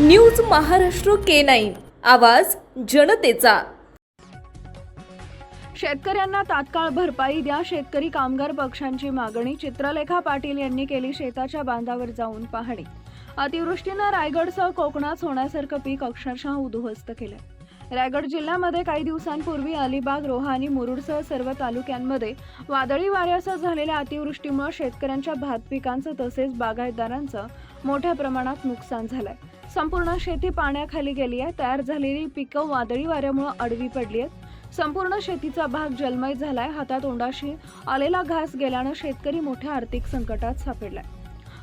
News Maharashtra K nine. आवाज जनतेचा. शेतकऱ्यांना तात्काळ भरपाई द्या शेतकरी कामगार पक्षांची मागणी चित्रलेखा पाटील यांनी केली शेताच्या बांधावर जाऊन पाहणी. अतिवृष्टीनं रायगडसह कोकणात होण्यासारखं पीक अक्षरशः उद्ध्वस्त केलं रायगड जिल्ह्यामध्ये काही दिवसांपूर्वी अलिबाग रोहा आणि मुरुडसह सर्व तालुक्यांमध्ये वादळी वाऱ्यासह झालेल्या अतिवृष्टीमुळे शेतकऱ्यांच्या भात पिकांचं तसेच बागायतदारांचं मोठ्या प्रमाणात नुकसान झालंय. संपूर्ण शेती पाण्याखाली गेली आहे. तयार झालेली पिकं वादळी वाऱ्यामुळे अडवी पडली आहेत. संपूर्ण शेतीचा भाग जलमय झालाय. हातातोंडाशी आलेला घास गेल्यानं शेतकरी मोठ्या आर्थिक संकटात सापडलाय.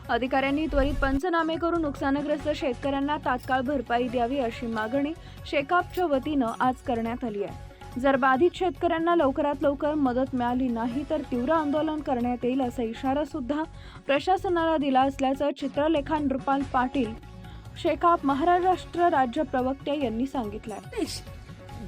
अधिकाऱ्यांनी त्वरित पंचनामे करून नुकसानग्रस्त शेतकऱ्यांना तात्काळ भरपाई द्यावी अशी मागणी शेकापच्या वतीनं आज करण्यात आली आहे. जर बाधित शेतकऱ्यांना लवकरात लवकर मदत मिळाली नाही तर तीव्र आंदोलन करण्यात येईल असा इशारा सुद्धा प्रशासनाला दिला असल्याचं चित्रलेखा नृपाल पाटील शेकाप महाराष्ट्र राज्य प्रवक्ते यांनी सांगितलं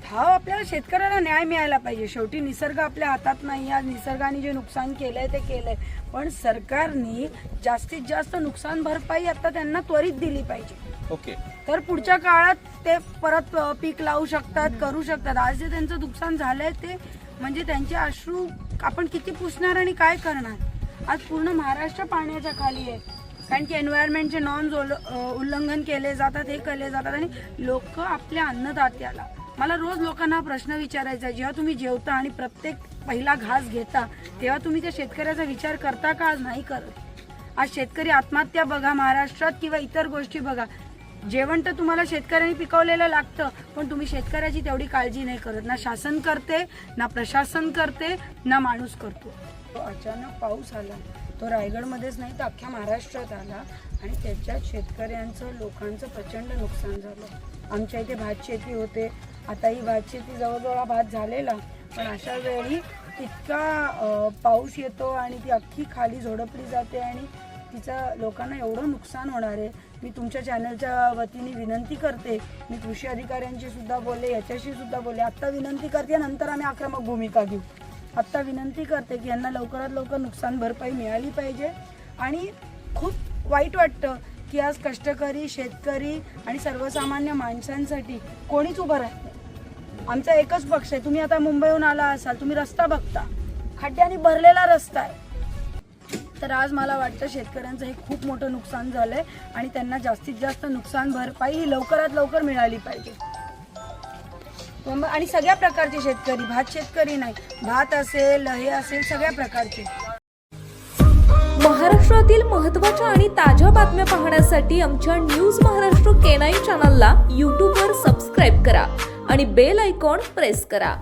भाव आपल्याला शेतकऱ्याला न्याय मिळायला पाहिजे. शेवटी निसर्ग आपल्या हातात नाही. आज निसर्गाने जे नुकसान केलंय ते केलंय. पण सरकारने जास्तीत जास्त नुकसान भरपाई आता त्यांना त्वरित दिली पाहिजे. ओके. तर पुढच्या काळात ते परत पीक लावू शकतात करू शकतात. आज जे त्यांचं नुकसान झालंय ते म्हणजे त्यांचे अश्रू आपण किती पुसणार आणि काय करणार? आज पूर्ण महाराष्ट्र पाण्याच्या खाली आहे. कारण की एन्व्हायरमेंटचे नॉर्म्स उल्लंघन केले जातात हे केले जातात आणि लोक आपल्या अन्नदात्याला. मला रोज लोकांना प्रश्न विचारायचा आहे जेव्हा तुम्ही जेवता आणि प्रत्येक पहिला घास घेता तेव्हा तुम्ही त्या शेतकऱ्याचा विचार करता का? आज नाही करत. आज शेतकरी आत्महत्या बघा महाराष्ट्रात किंवा इतर गोष्टी बघा. जेवण तर तुम्हाला शेतकऱ्यांनी पिकवलेलं लागतं पण तुम्ही शेतकऱ्याची तेवढी काळजी नाही करत. ना शासन करते ना प्रशासन करते ना माणूस करतो. तो अचानक पाऊस आला. तो रायगडमध्येच नाही तर अख्ख्या महाराष्ट्रात आला आणि त्याच्यात शेतकऱ्यांचं लोकांचं प्रचंड नुकसान झालं. आमच्या इथे भात शेती होते. आता ही भात शेती जवळजवळ हा भात झालेला पण अशा वेळी इतका पाऊस येतो आणि ती अख्खी खाली झोडपली जाते आणि तिचं लोकांना एवढं नुकसान होणार आहे? मी तुमच्या चॅनलच्या वतीने विनंती करते. मी कृषी अधिकाऱ्यांशी सुद्धा बोलले याच्याशी सुद्धा बोलले. आत्ता विनंती करते नंतर आम्ही आक्रमक भूमिका घेऊ. आत्ता विनंती करते की यांना लवकरात लवकर नुकसान भरपाई मिळाली पाहिजे. आणि खूप वाईट वाटतं की आज कष्टकरी शेतकरी आणि सर्वसामान्य माणसांसाठी कोणीच उभं राहत आमचा एकच पक्ष आहे. तुम्ही आता मुंबईहून आला असाल तुम्ही रस्ता बघता. खड्ड्याने भरलेला रस्ता आहे. तर आज मला वाटतं शेतकऱ्यांचं हे खूप मोठं नुकसान झालंय आणि त्यांना जास्तीत जास्त नुकसान भरपाई ही लवकरात लवकर मिळाली पाहिजे. आणि सगळ्या प्रकारचे शेतकरी भात शेतकरी नाही. भात असेल हे असेल सगळ्या प्रकारचे. महाराष्ट्रातील महत्त्वाच्या आणि ताज्या बातम्या पाहण्यासाठी आमच्या न्यूज महाराष्ट्र के नाईन चॅनलला यूट्यूबवर सबस्क्राईब करा आणि बेल आयकॉन प्रेस करा.